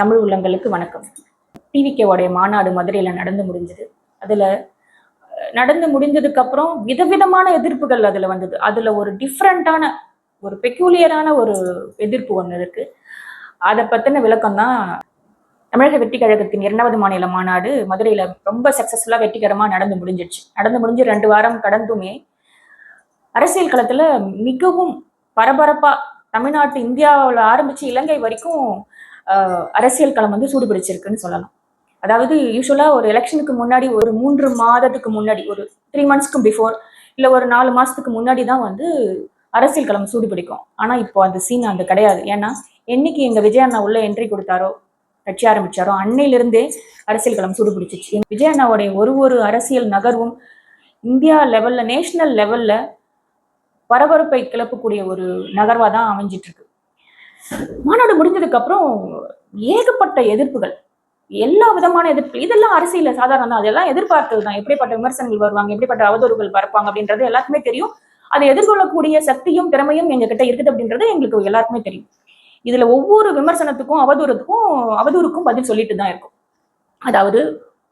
தமிழ் உள்ளங்களுக்கு வணக்கம். டிவிகேவோடைய மாநாடு மதுரையில் நடந்து முடிஞ்சது. அதில் நடந்து முடிஞ்சதுக்கப்புறம் விதவிதமான எதிர்ப்புகள் அதில் வந்தது. அதில் ஒரு டிஃப்ரெண்ட்டான ஒரு பெக்யூலியரான ஒரு எதிர்ப்பு ஒன்று இருக்குது அதை பற்றின விளக்கம் தான் தமிழக வெற்றி கழகத்தின் இரண்டாவது மாநில மாநாடு மதுரையில் ரொம்ப சக்ஸஸ்ஃபுல்லாக வெற்றிகரமாக நடந்து முடிஞ்சிடுச்சு. நடந்து முடிஞ்சு ரெண்டு வாரம் கடந்துமே அரசியல் களத்தில் மிகவும் பரபரப்பாக தமிழ்நாட்டு இந்தியாவில் ஆரம்பித்து இலங்கை வரைக்கும் அரசியல் களம் வந்து சூடுபிடிச்சிருக்குன்னு சொல்லலாம். அதாவது யூஸ்வலாக ஒரு எலெக்ஷனுக்கு முன்னாடி ஒரு மூன்று மாதத்துக்கு முன்னாடி ஒரு த்ரீ மந்த்ஸ்க்கு பிஃபோர் இல்லை ஒரு நாலு மாதத்துக்கு முன்னாடி தான் வந்து அரசியல் களம் சூடுபிடிக்கும். ஆனால் இப்போ அந்த சீன் அந்த கிடையாது. ஏன்னா என்னைக்கு எங்கள் விஜய் அண்ணா உள்ள என்ட்ரி கொடுத்தாரோ கட்சி ஆரம்பிச்சாரோ அன்னையிலிருந்தே அரசியல் களம் சூடுபிடிச்சிச்சு. எங்க விஜய் அண்ணாவுடைய ஒரு ஒரு அரசியல் நகர்வும் இந்தியா லெவலில் நேஷனல் லெவலில் பரபரப்பை கிளப்பக்கூடிய ஒரு நகர்வாக தான் அமைஞ்சிட்ருக்கு மாநாடு முடிஞ்சதுக்கு அப்புறம் ஏகப்பட்ட எதிர்ப்புகள். எல்லா விதமான எதிர்ப்பு இதெல்லாம் அரசியல சாதாரணம் தான். அதெல்லாம் எதிர்பார்த்தது தான். எப்படிப்பட்ட விமர்சனங்கள் வருவாங்க? எப்படிப்பட்ட அவதூறுகள் பரப்பாங்க? அப்படின்றது எல்லாருக்குமே தெரியும். அதை எதிர்கொள்ளக்கூடிய சக்தியும் திறமையும் எங்ககிட்ட இருக்குது அப்படின்றது எங்களுக்கு எல்லாருக்குமே தெரியும். இதுல ஒவ்வொரு விமர்சனத்துக்கும் அவதூறுக்கும் அவதூறுக்கும் பதில் சொல்லிட்டு தான் இருக்கும். அதாவது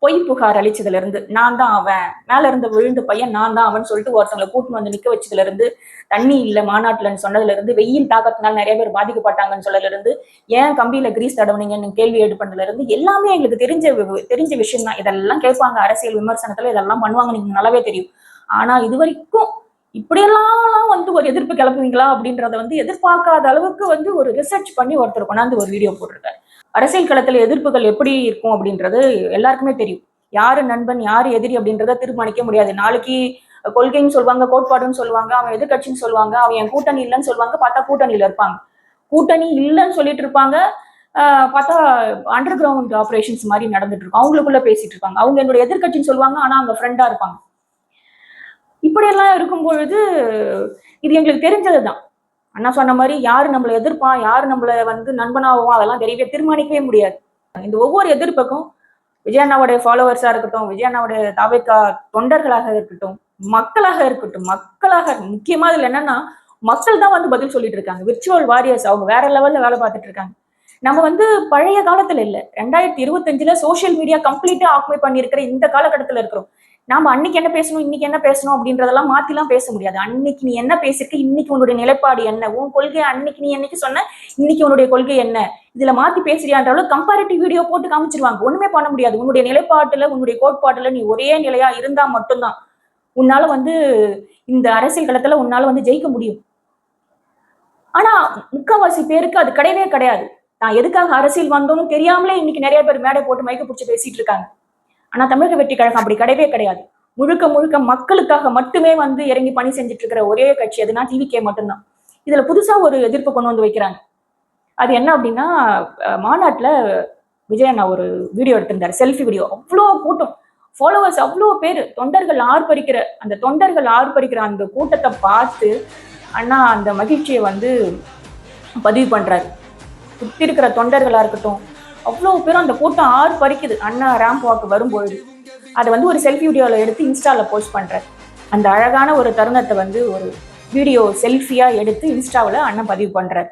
பொய் புகார் அளிச்சதுல இருந்து நான் தான் அவன். மேல இருந்து விழுந்த பையன் நான் தான் அவன் சொல்லிட்டு ஒருத்தவங்களை கூட்டின்னு வந்து நிக்க வச்சதுல இருந்து தண்ணி இல்ல மாநாட்டுலன்னு சொன்னதுல இருந்து வெயில் தாக்கத்தினால நிறைய பேர் பாதிக்கப்பட்டாங்கன்னு சொன்னதுல இருந்து ஏன் கம்பியில கிரீஸ் தடவுனீங்கன்னு கேள்வி எடுப்பதுல இருந்து எல்லாமே எங்களுக்கு தெரிஞ்ச வி- தெரிஞ்ச விஷயம் தான் இதெல்லாம் கேட்பாங்க அரசியல் விமர்சனத்துல இதெல்லாம் பண்ணுவாங்க நீங்க நல்லாவே தெரியும். ஆனா இது வரைக்கும் இப்படியெல்லாம் வந்து ஒரு எதிர்ப்பு கிளப்புவீங்களா அப்படின்றத வந்து எதிர்பார்க்காத அளவுக்கு வந்து ஒரு ரிசர்ச் பண்ணி ஒருத்தர் கொண்டாந்து ஒரு வீடியோ போட்டிருக்காரு. அரசியல் களத்தில் எதிர்ப்புகள் எப்படி இருக்கும் அப்படின்றது எல்லாருக்குமே தெரியும். யாரு நண்பன் யாரு எதிரி அப்படின்றத தீர்மானிக்க முடியாது. நாளைக்கு கொள்கைன்னு சொல்லுவாங்க கோட்பாடுன்னு சொல்லுவாங்க அவன் எதிர்க்கட்சின்னு சொல்லுவாங்க அவன் என் கூட்டணி இல்லைன்னு சொல்லுவாங்க பார்த்தா கூட்டணியில இருப்பாங்க. கூட்டணி இல்லைன்னு சொல்லிட்டு இருப்பாங்க பார்த்தா அண்டர் கிரவுண்ட் ஆப்ரேஷன்ஸ் மாதிரி நடந்துட்டு இருக்கும். அவங்களுக்குள்ள பேசிட்டு இருப்பாங்க. அவங்க என்னோட எதிர்க்கட்சின்னு சொல்லுவாங்க ஆனா அவங்க ஃப்ரெண்டா இருப்பாங்க. இப்படியெல்லாம் இருக்கும் பொழுது இது எங்களுக்கு தெரிஞ்சதுதான். அண்ணா சொன்ன மாதிரி யார் நம்மளை எதிர்ப்பான் யார் நம்மளை வந்து நண்பனாவும் அதெல்லாம் தெரியவே தீர்மானிக்கவே முடியாது. இந்த ஒவ்வொரு எதிர்ப்புக்கும் விஜய் அண்ணாவுடைய இருக்கட்டும் விஜய் அண்ணாவுடைய தாவேக்கா தொண்டர்களாக இருக்கட்டும் மக்களாக இருக்கட்டும் மக்களாக முக்கியமாக இதில் என்னன்னா மக்கள் தான் வந்து பதில் சொல்லிட்டு இருக்காங்க. விர்ச்சுவல் வாரியர்ஸ் அவங்க வேற லெவலில் வேலை பார்த்துட்டு இருக்காங்க. நம்ம வந்து பழைய காலத்துல இல்ல ரெண்டாயிரத்தி இருபத்தஞ்சுல சோஷியல் மீடியா கம்ப்ளீட்டா ஆக்குமை பண்ணியிருக்கிற இந்த காலகட்டத்துல இருக்கிறோம். நாம அன்னைக்கு என்ன பேசணும் இன்னைக்கு என்ன பேசணும் அப்படின்றதெல்லாம் மாத்திலாம் பேச முடியாது. அன்னைக்கு நீ என்ன பேசிருக்க இன்னைக்கு உன்னுடைய நிலைப்பாடு என்ன? உன் கொள்கை அன்னைக்கு நீ என்னைக்கு சொன்ன இன்னைக்கு உன்னுடைய கொள்கை என்ன? இதுல மாத்தி பேசுறியான்ற அளவு கம்பேரிட்டிவ் வீடியோ போட்டு காமிச்சிருவாங்க. ஒண்ணுமே பண்ண முடியாது. உன்னுடைய நிலைப்பாட்டுல உன்னுடைய கோட்பாட்டுல நீ ஒரே நிலையா இருந்தா மட்டும்தான். உன்னால வந்து இந்த அரசியல் களத்துல உன்னால வந்து ஜெயிக்க முடியும். ஆனா முக்காவாசி பேருக்கு அது கிடையவே கிடையாது. நான் எதுக்காக அரசியல் வந்தோம்னு தெரியாமலே இன்னைக்கு நிறைய பேர் மேடை போட்டு மயக்க பிடிச்சி பேசிட்டு இருக்காங்க. ஆனா தமிழக வெற்றி கழகம் அப்படி கிடையவே கிடையாது. முழுக்க முழுக்க மக்களுக்காக மட்டுமே வந்து இறங்கி பணி செஞ்சுட்டு இருக்கிற ஒரே கட்சி அதுனா டிவிகே மட்டும்தான். இதுல புதுசா ஒரு எதிர்ப்பு கொண்டு வந்து வைக்கிறாங்க. அது என்ன அப்படின்னா மாநாட்டில் மாநாட்டுல விஜய் அண்ணா ஒரு வீடியோ எடுத்திருந்தாரு செல்ஃபி வீடியோ. அவ்வளோ கூட்டம். ஃபாலோவர்ஸ் அவ்வளோ பேர். தொண்டர்கள் ஆர்ப்பரிக்கிற அந்த தொண்டர்கள் ஆர்ப்பரிக்கிற அந்த கூட்டத்தை பார்த்து அண்ணா அந்த மகிழ்ச்சியை வந்து பதிவு பண்ணுறாரு சுற்றி இருக்கிற தொண்டர்களாக இருக்கட்டும் அவ்வளோ பேரும் அந்த கூட்டம் படிக்குது அண்ணா ரேம்ப் வாக்கு வரும்பொழுது. அதை வந்து ஒரு செல்ஃபி வீடியோவில் எடுத்து இன்ஸ்டால போஸ்ட் பண்ணுறேன் அந்த அழகான ஒரு தருணத்தை வந்து ஒரு வீடியோ செல்ஃபியா எடுத்து இன்ஸ்டாவில் அண்ணன் பதிவு பண்ணுறார்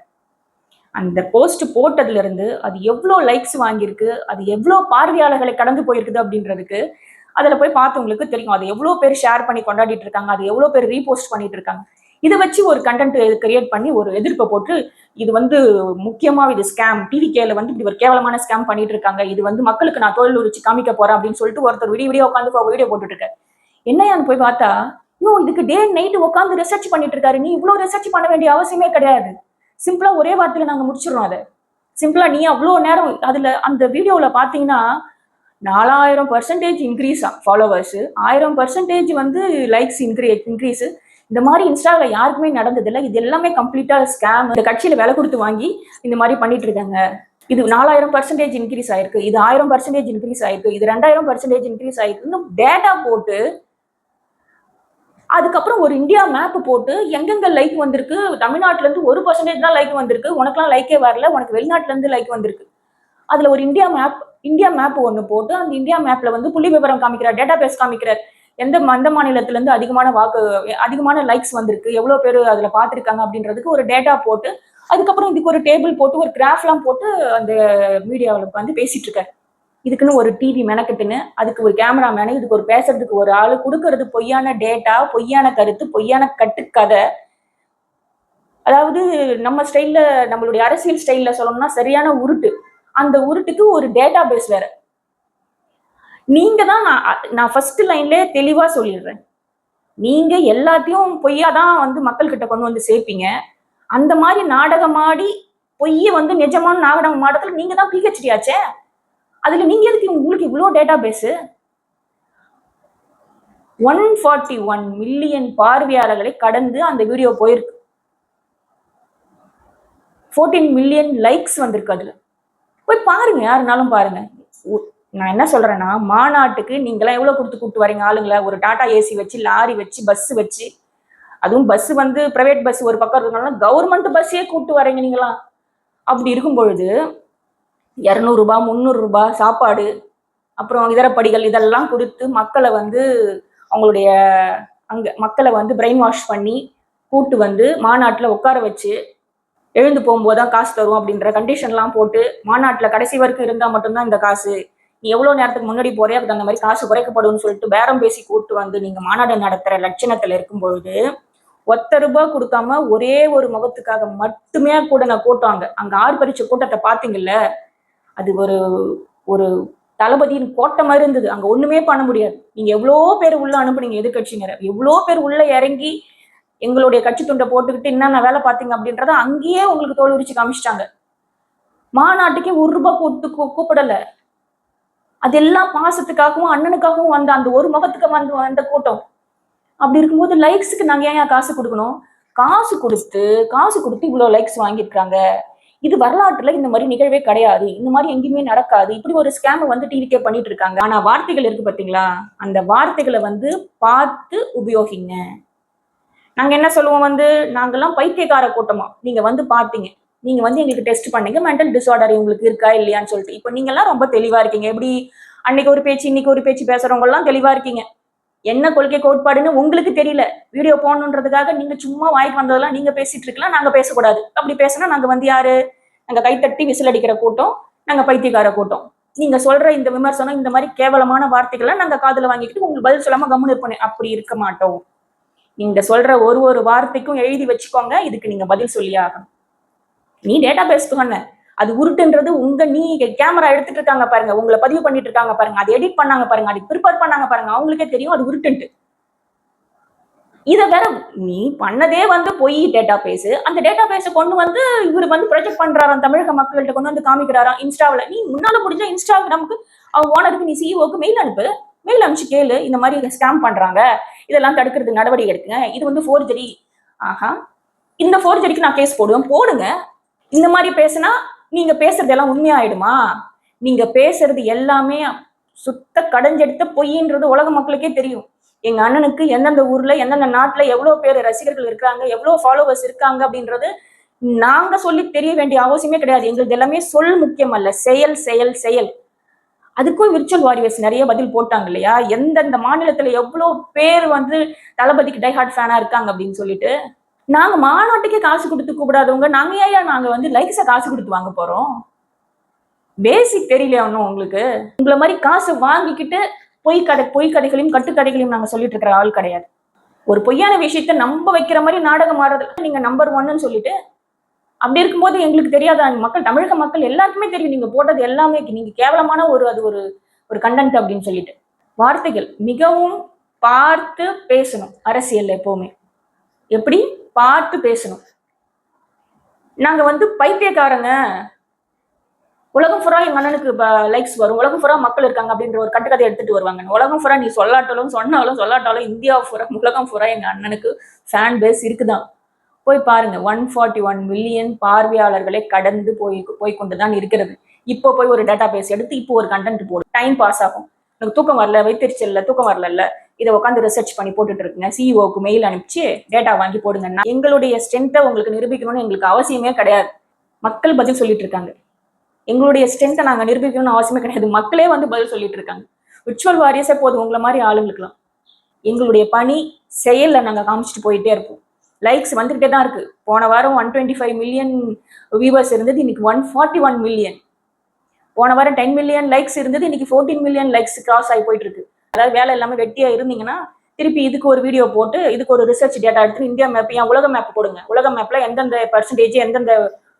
அந்த போஸ்ட் போட்டதுல இருந்து அது எவ்வளோ லைக்ஸ் வாங்கியிருக்கு அது எவ்வளோ பார்வையாளர்களை கடந்து போயிருக்குது அப்படின்றதுக்கு அதில் போய் பார்த்தவங்களுக்கு தெரியும். அது எவ்வளோ பேர் ஷேர் பண்ணி கொண்டாடிட்டு இருக்காங்க அது எவ்வளோ பேர் ரீபோஸ்ட் பண்ணிட்டு இருக்காங்க. இதை வச்சு ஒரு கண்டென்ட் கிரியேட் பண்ணி ஒரு எதிர்ப்பை போட்டு இது வந்து முக்கியமா இது ஸ்கேம் டிவிகேல வந்து இப்படி ஒரு கேவலமான ஸ்கேம் பண்ணிட்டு இருக்காங்க. இது வந்து மக்களுக்கு நான் தொழில் உரிச்சு காமிக்க போறேன் அப்படின்னு சொல்லிட்டு ஒருத்தர் விடிய விடிய உட்காந்து வீடியோ போட்டுட்டு இருக்காரு. என்னையான்னு போய் பார்த்தா இன்னும் இதுக்கு டே நைட்டு உட்காந்து ரிசர்ச் பண்ணிட்டு இருக்காரு. நீ இவ்வளவு ரிசர்ச் பண்ண வேண்டிய அவசியமே கிடையாது. சிம்பிளா ஒரே வார்த்தையில நாங்க முடிச்சிடறோம் அதை. சிம்பிளா நீ அவ்வளோ நேரம் அதுல அந்த வீடியோல பாத்தீங்கன்னா நாலாயிரம் பர்சன்டேஜ் இன்க்ரீஸ் ஃபாலோவர்ஸ் ஆயிரம் பர்சன்டேஜ் வந்து லைக்ஸ் இன்க்ரீ இன்க்ரீஸ் இந்த மாதிரி இன்ஸ்டாவில் யாருக்குமே நடந்ததில்லை. இது எல்லாமே கம்ப்ளீட்டாக ஸ்கேம் இந்த கட்சியில் விலை கொடுத்து வாங்கி இந்த மாதிரி பண்ணிட்டு இருக்காங்க. இது நாலாயிரம் பர்சன்டேஜ் இன்க்ரீஸ் ஆயிருக்கு. இது ஆயிரம் பர்சன்டேஜ் இன்க்ரீஸ் ஆயிருக்கு. இது ரெண்டாயிரம் பர்சன்டேஜ் இன்க்ரீஸ் ஆயிருக்குன்னு டேட்டா போட்டு அதுக்கப்புறம் ஒரு இந்தியா மேப் போட்டு எங்கெங்க லைக் வந்திருக்கு? தமிழ்நாட்டுல இருந்து ஒரு பர்சன்டேஜ் தான் லைக் வந்திருக்கு. உனக்குலாம் லைக்கே வரல. உனக்கு வெளிநாட்டுல இருந்து லைக் வந்திருக்கு. அதுல ஒரு இந்தியா மேப் இந்தியா மேப் ஒன்று போட்டு அந்த இந்தியா மேப்ல வந்து புள்ளி விவரம் காமிக்கிறார் டேட்டா பேஸ் காமிக்கிறார். எந்த மந்த மாநிலத்திலேருந்து அதிகமான வாக்கு அதிகமான லைக்ஸ் வந்திருக்கு எவ்வளோ பேர் அதில் பார்த்துருக்காங்க அப்படின்றதுக்கு ஒரு டேட்டா போட்டு அதுக்கப்புறம் இதுக்கு ஒரு டேபிள் போட்டு ஒரு கிராஃப்லாம் போட்டு அந்த மீடியாவில் உட்காந்து பேசிட்டு இருக்காரு. இதுக்குன்னு ஒரு டிவி மெனக்கட்டுன்னு அதுக்கு ஒரு கேமரா மேனு இதுக்கு ஒரு பேசுறதுக்கு ஒரு ஆள் கொடுக்கறது பொய்யான டேட்டா பொய்யான கருத்து பொய்யான கட்டுக்கதை அதாவது நம்ம ஸ்டைலில் நம்மளுடைய அரசியல் ஸ்டைலில் சொல்லணும்னா சரியான உருட்டு. அந்த உருட்டுக்கு ஒரு டேட்டா பேஸ் வேறு. நீங்க தான் நான் நான் ஃபர்ஸ்ட் லைன்லயே தெளிவா சொல்லிடுறேன். நீங்க எல்லாத்தையும் பொய்யா தான் வந்து மக்கள் கிட்ட கொண்டு வந்து சேர்ப்பீங்க. அந்த மாதிரி நாடகமாடி பொய்ய வந்து நிஜமான நாடகம் மாடத்துல நீங்க தான் பிஹெச்டி ஆச்சே? அதுல நீங்க எதுக்கு உங்களுக்கு இவ்வளோ database one forty one million பார்வையாளர்களை கடந்து அந்த வீடியோ போயிருக்கு. ஃபோர்டீன் மில்லியன் லைக்ஸ் வந்திருக்கு அதுல. போய் பாருங்க யாருனாலும் பாருங்க. நான் என்ன சொல்றேன்னா மாநாட்டுக்கு நீங்களாம் எவ்வளவு கொடுத்து கூப்பிட்டு வரீங்க ஆளுங்களை? ஒரு டாடா ஏசி வச்சு லாரி வச்சு பஸ் வச்சு. அதுவும் பஸ் வந்து பிரைவேட் பஸ் ஒரு பக்கம் இருக்கனால கவர்மெண்ட் பஸ்ஸே கூப்பிட்டு வரீங்க நீங்களாம் அப்படி இருக்கும் பொழுது இரநூறுபா முந்நூறுரூபா சாப்பாடு அப்புறம் இதர படிகள் இதெல்லாம் கொடுத்து மக்களை வந்து அவங்களுடைய அங்க மக்களை வந்து பிரெயின் வாஷ் பண்ணி கூட்டு வந்து மாநாட்டில் உட்கார வச்சு எழுந்து போகும்போது தான் காசு தரும் அப்படின்ற கண்டிஷன்லாம் போட்டு மாநாட்டில் கடைசி வரைக்கும் இருந்தால் மட்டும்தான் இந்த காசு. நீ எவ்வளோ நேரத்துக்கு முன்னாடி போறே அதுக்கு அந்த மாதிரி காசு குறைக்கப்படும்னு சொல்லிட்டு பேரம் பேசி கூட்டு வந்து நீங்க மாநாடு நடத்துற லட்சணத்துல இருக்கும்பொழுது ஒத்த ரூபாய் கொடுக்காம ஒரே ஒரு முகத்துக்காக மட்டுமே கூட நான் கூட்டாங்க அங்க. ஆர்ப்பரிச்ச கூட்டத்தை பாத்தீங்கல்ல அது ஒரு ஒரு தளபதியின் கோட்டை மாதிரி இருந்தது. அங்க ஒண்ணுமே பண்ண முடியாது. நீங்க எவ்வளோ பேர் உள்ள அனுப்புனீங்க எதிர்கட்சியினர் எவ்வளோ பேர் உள்ள இறங்கி எங்களுடைய கட்சி துண்டை போட்டுக்கிட்டு என்னென்ன வேலை பார்த்தீங்க அப்படின்றத அங்கேயே உங்களுக்கு தோல் உரிச்சு காமிச்சிட்டாங்க. மாநாட்டுக்கே ஒரு ரூபாய் கூட்டு கூப்பிடலை கூப்பிடல. அதெல்லாம் பாசத்துக்காகவும் அண்ணனுக்காகவும் வந்த அந்த ஒரு முகத்துக்கு வந்து வந்த கூட்டம். அப்படி இருக்கும்போது லைக்ஸுக்கு நாங்க ஏன் காசு கொடுக்கணும்? காசு கொடுத்து காசு கொடுத்து இவ்வளவு லைக்ஸ் வாங்கியிருக்காங்க இது வரலாற்றுல இந்த மாதிரி நிகழ்வே கிடையாது. இந்த மாதிரி எங்கேயுமே நடக்காது. இப்படி ஒரு ஸ்கேம் வந்து டிவிக்கே பண்ணிட்டு இருக்காங்க ஆனா வார்த்தைகள் இருக்கு பாத்தீங்களா? அந்த வார்த்தைகளை வந்து பார்த்து உபயோகிங்க. நாங்க என்ன சொல்லுவோம் வந்து? நாங்கெல்லாம் பைத்தியக்கார கூட்டமா. நீங்க வந்து பாத்தீங்க நீங்க வந்து எங்களுக்கு டெஸ்ட் பண்ணுங்க. மென்டல் டிசார்டர் உங்களுக்கு இருக்கா இல்லையான்னு சொல்லிட்டு. இப்போ நீங்க எல்லாம் ரொம்ப தெளிவா இருக்கீங்க. எப்படி அன்னைக்கு ஒரு பேச்சு இன்னைக்கு ஒரு பேச்சு பேசுறவங்க எல்லாம் தெளிவா இருக்கீங்க. என்ன கொள்கை கோட்பாடுன்னு உங்களுக்கு தெரியல. வீடியோ போடணுன்றதுக்காக நீங்க சும்மா வாய்க்கு வந்ததெல்லாம் நீங்க பேசிட்டு இருக்கலாம். நாங்க பேசக்கூடாது. அப்படி பேசினா நாங்க வந்து யாரு? நாங்க கைத்தட்டி விசில் அடிக்கிற கூட்டம் நாங்க பைத்தியக்கார கூட்டம். நீங்க சொல்ற இந்த விமர்சனம் இந்த மாதிரி கேவலமான வார்த்தைகளை நாங்க காதுல வாங்கிக்கிட்டு உங்களுக்கு பதில் சொல்லாம கம்முன்னு இருப்போம். அப்படி இருக்க மாட்டோம். நீங்க சொல்ற ஒரு ஒரு வார்த்தைக்கும் எழுதி வச்சுக்கோங்க. இதுக்கு நீங்க பதில் சொல்லி ஆகணும். நீ டேட்டா பேஸ் பண்ண அது உருட்டுன்றது உங்க நீ கேமரா எடுத்துட்டு இருக்காங்க பாருங்க உங்களை பதிவு பண்ணிட்டு இருக்காங்க பாருங்க அதை எடிட் பண்ணாங்க பாருங்க அதை ப்ரிப்பேர் பண்ணாங்க பாருங்க அவங்களுக்கே தெரியும் அது உருட்டுன்ட்டு. இத வேற நீ பண்ணதே வந்து பொய் டேட்டா பேஸ் அந்த டேட்டா பேஸை கொண்டு வந்து இவர் வந்து ப்ரொஜெக்ட் பண்றாராம் தமிழக மக்கள்கிட்ட கொண்டு வந்து காமிக்கிறாராம் இன்ஸ்டாவில். நீ முன்னால முடிஞ்சா இன்ஸ்டாகிராமுக்கு அவங்க ஓனருக்கு நீ சிஇஓக்கு மெயில் அனுப்பு. மெயில் அனுப்பிச்சு கேளு இந்த மாதிரி ஸ்கேம் பண்றாங்க. இதெல்லாம் தடுக்கிறது நடவடிக்கை எடுக்குங்க இது வந்து ஃபோர்ஜரி ஆஹா. இந்த ஃபோர்ஜரிக்கு நான் கேஸ் போடுவேன். போடுங்க. இந்த மாதிரி பேசுனா நீங்க பேசுறது எல்லாம் உண்மையாயிடுமா? நீங்க பேசுறது எல்லாமே சுத்த கடைஞ்செடுத்த பொய்ன்றது உலக மக்களுக்கே தெரியும். எங்க அண்ணனுக்கு எந்தெந்த ஊர்ல எந்தெந்த நாட்டுல எவ்வளவு பேர் ரசிகர்கள் இருக்காங்க எவ்வளவு ஃபாலோவர்ஸ் இருக்காங்க அப்படின்றது நாங்க சொல்லி தெரிய வேண்டிய அவசியமே கிடையாது. எங்களுக்கு எல்லாமே சொல் முக்கியம் அல்ல. செயல் செயல் செயல். அதுக்கும் விர்ச்சுவல் வாரியர்ஸ் நிறைய பதில் போட்டாங்க இல்லையா? எந்தெந்த மாநிலத்துல எவ்வளவு பேர் வந்து தளபதிக்கு டைஹார்ட் ஃபேனா இருக்காங்க அப்படின்னு சொல்லிட்டு. நாங்க மாநாட்டுக்கே காசு கொடுத்து கூப்பிடாதவங்க நாங்க ஏன் நாங்க வந்து லைக்ஸ காசு கொடுத்து வாங்க போறோம்? பேசிக் தெரியலையா ஒன்றும் உங்களுக்கு? உங்களை மாதிரி காசு வாங்கிக்கிட்டு பொய் கடை பொய் கதைகளையும் கட்டுக்கதைகளையும் நாங்க சொல்லிட்டு இருக்கிற ஆள் கிடையாது. ஒரு பொய்யான விஷயத்த நம்ப வைக்கிற மாதிரி நாடகம் ஆடுறதுல நீங்க நம்பர் ஒன்னு சொல்லிட்டு அப்படி இருக்கும்போது எங்களுக்கு தெரியாத? மக்கள் தமிழக மக்கள் எல்லாருக்குமே தெரியும் நீங்க போட்டது எல்லாமே நீங்க கேவலமான ஒரு அது ஒரு ஒரு கண்டென்ட் அப்படின்னு சொல்லிட்டு. வார்த்தைகள் மிகவும் பார்த்து பேசணும் அரசியல்ல எப்பவுமே. எப்படி? பார்த்து பேசணும். நாங்க வந்து பைத்தியக்காரங்க. உலகம் ஃபுரா எங்க அண்ணனுக்கு லைக்ஸ் வரும். உலகம் ஃபுரா மக்கள் இருக்காங்க அப்படின்ற ஒரு கட்டுக்கதை எடுத்துட்டு வருவாங்க. உலகம் ஃபுரா நீ சொல்லாட்டாலும் சொன்னாலும் சொல்லாட்டாலும் இந்தியா ஃபுரா உலகம் ஃபுரா எங்க அண்ணனுக்கு ஃபேன் பேஸ் இருக்குதான். போய் பாருங்க. ஒன் ஃபார்ட்டி ஒன் மில்லியன் பார்வையாளர்களை கடந்து போய் போய் கொண்டுதான் இருக்கிறது. இப்போ போய் ஒரு டேட்டா பேஸ் எடுத்து இப்போ ஒரு கண்டென்ட் போடும் டைம் பாஸ் ஆகும். எனக்கு தூக்கம் வரல வைத்திருச்சல்ல தூக்கம் வரல இதை உட்காந்து ரிசர்ச் பண்ணி போட்டுட்டு இருக்குங்க சிஇஓக்கு மெயில் அனுப்பிச்சு டேட்டா வாங்கி போடுங்க நான் எங்களுடைய ஸ்ட்ரென்த்தை உங்களுக்கு நிரூபிக்கணும்னு எங்களுக்கு அவசியமே கிடையாது. மக்கள் பதில் சொல்லிட்டு இருக்காங்க எங்களுடைய ஸ்ட்ரென்த்தை நாங்கள் நிரூபிக்கணும்னு அவசியமே கிடையாது. மக்களே வந்து பதில் சொல்லிட்டு இருக்காங்க விர்ச்சுவல் வாரியர்ஸே போதும் உங்களை மாதிரி ஆளுங்களுக்குலாம். எங்களுடைய பணி செயலில் நாங்கள் காமிச்சிட்டு போயிட்டே இருப்போம். லைக்ஸ் வந்துகிட்டே தான் இருக்குது போன வாரம் one twenty five million viewers இருந்தது. இன்னைக்கு ஒன் ஃபார்ட்டி ஒன் மில்லியன் போன வாரம் டென் மில்லியன் லைக்ஸ் இருந்தது. இன்னைக்கு ஃபோர்டீன் மில்லியன் லைக்ஸ் கிராஸ் ஆகி போயிட்டு இருக்கு அதாவது வேலை இல்லாம வெட்டியா இருந்தீங்கன்னா திருப்பி இதுக்கு ஒரு வீடியோ போட்டு இதுக்கு ஒரு ரிசர்ச் டேட்டா எடுத்து இந்தியா மேப் ஏன் உலக மேப் போடுங்க. உலக மேப்ல எந்தெந்த பர்சன்டேஜ் எந்தெந்த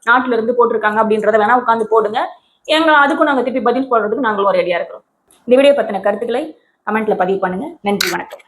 நாட்டுல இருந்து போட்டிருக்காங்க அப்படின்றத வேணா உட்காந்து போடுங்க. எங்க அதுக்கும் நாங்க திருப்பி பதில் போடுறதுக்கு நாங்களும் ரெடியா இருக்கிறோம். இந்த வீடியோ பத்தின கருத்துக்களை கமெண்ட்ல பதிவு பண்ணுங்க. நன்றி வணக்கம்.